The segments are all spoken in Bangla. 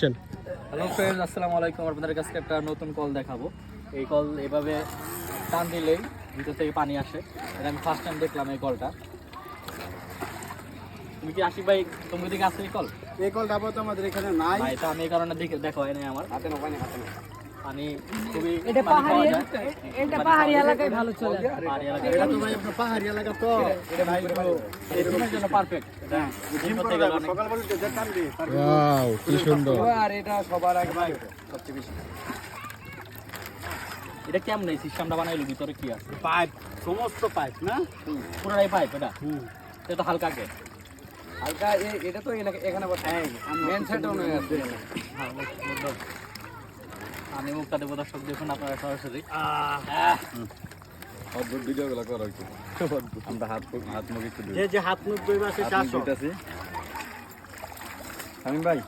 হ্যালো ফ্রেন্ডস আসসালামু আলাইকুম। আপনাদের কাছে একটা নতুন কল দেখাবো। এই কল এভাবে টান দিলেই ভিতর থেকে পানি আসে। এটা আমি ফার্স্ট টাইম দেখলাম এই কলটা তুমি কি আশিক ভাই তুমি দিকে আসছে এই কল এই কলটা আপাতত আমাদের এখানে নাই। ভাই তো আমি এই কারণে দেখে দেখো এনে আমার। হাতে না পানি হাতে না পানি খুবই এটা পানি পাহাড়ি যায়। এটা পাহাড়ি এলাকায় ভালো চলে। পাহাড়ি। এটা তো ভাই আপনার পাহাড়ি এলাকা তো। এটা ভাই এরকমের জন্য পারফেক্ট কি সুন্দর। আর এটা সবার আগে ভাই সবচেয়ে বেশি। এটা কেমন এই সিস্টেমটা বানাইলো? ভিতরে কি আছে? পাইপ সমস্ত পাইপ না? পুরোটাই পাইপ এটা? এটা তো হালকা কে হালকা এ- এটা তো এলাকা- এখানে বসে। মেন সেটও নয় আছে। হ্যাঁ। আমি দেবো দর্শক দেখুন আপনারা সরাসরি। অদ্ভুত ভিডিও গুলো করো একটু। আমরা হাত হাত মুখ একটু ধুই। যে যে হাত মুখ চারশো ধুইতাছি। ভাই।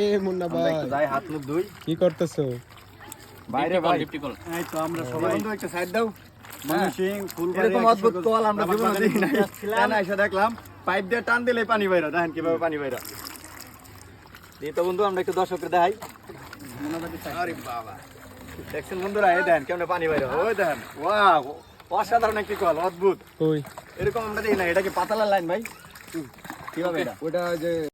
এ মুন্না ভাই একটু যাই হাত মুখ ধুই। কি করতেছো? বাইরে ভাই। এই তো আমরা সবাই বন্ধু একটা সাইড দাও। হ্যাঁ। ফুলবাড়ি এরকম অদ্ভুত কল আমরা জীবনে দেখি নাই। ঘুরতে যাচ্ছিলাম। এখানে এসে দেখলাম পাইপ দিয়ে টান দিলে পানি বাইরা দেখেন কীভাবে পানি বাইরা। এই তো বন্ধু আমরা একটু দর্শককে দেখাই। বাবা। দেখছেন বন্ধুরা এই দেখেন কেমন পানি বাইরে ওই দেখেন ওয়াও। অসাধারণ একটি কল অদ্ভুত। এরকম আমরা দেখি না এটা কি পাতালার লাইন ভাই? কীভাবে এটা? ওটা যে